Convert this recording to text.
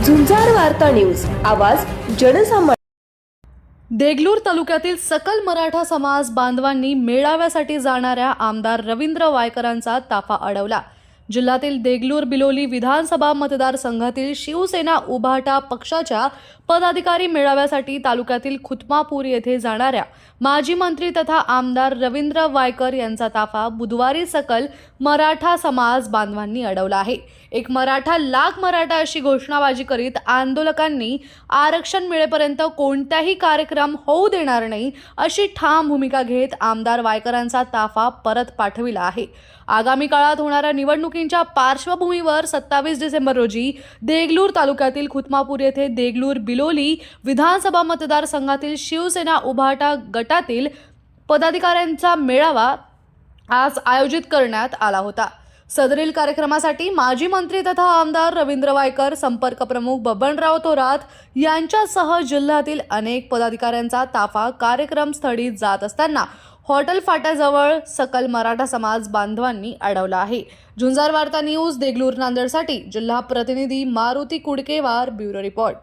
वार्ता न्यूज आवाज जनसामान्य. देगलूर तालुक्यातील सकल मराठा समाज बांधवांनी मेळाव्यासाठी जाणाऱ्या आमदार रवींद्र वायकरांचा ताफा अडवला. जिल्ह्यातील देगलूर बिलोली विधानसभा मतदारसंघातील शिवसेना उभाटा पक्षाच्या पदाधिकारी मेळाव्यासाठी तालुक्यातील खुतमापूर येथे जाणाऱ्या माजी मंत्री तथा आमदार रवींद्र वायकर यांचा ताफा बुधवारी सकल मराठा समाज बांधवांनी अडवला आहे. एक मराठा लाख मराठा अशी घोषणाबाजी करीत आंदोलकांनी आरक्षण मिळेपर्यंत कोणताही कार्यक्रम होऊ देणार नाही अशी ठाम भूमिका घेत आमदार वायकरांचा ताफा परत पाठविला आहे. आगामी काळात होणाऱ्या निवडणुकींच्या पार्श्वभूमीवर सत्तावीस डिसेंबर रोजी देगलूर तालुक्यातील खुतमापूर येथे देगलूर बिलोली विधानसभा मतदारसंघातील शिवसेना उभाटा गटातील पदाधिकाऱ्यांचा मेळावा आज आयोजित करण्यात आला होता. सदरील कार्यक्रमासाठी माजी मंत्री तथा आमदार रवींद्र वायकर संपर्क प्रमुख बबनराव थोरात यांच्यासह जिल्ह्यातील अनेक पदाधिकाऱ्यांचा ताफा कार्यक्रम स्थळी जात असताना हॉटेल फाट्याजवळ सकल मराठा समाज बांधवांनी अडवला आहे. झुंजार वार्ता न्यूज देगलूर नांदेडसाठी जिल्हा प्रतिनिधी मारुती कुडकेवार ब्युरो रिपोर्ट.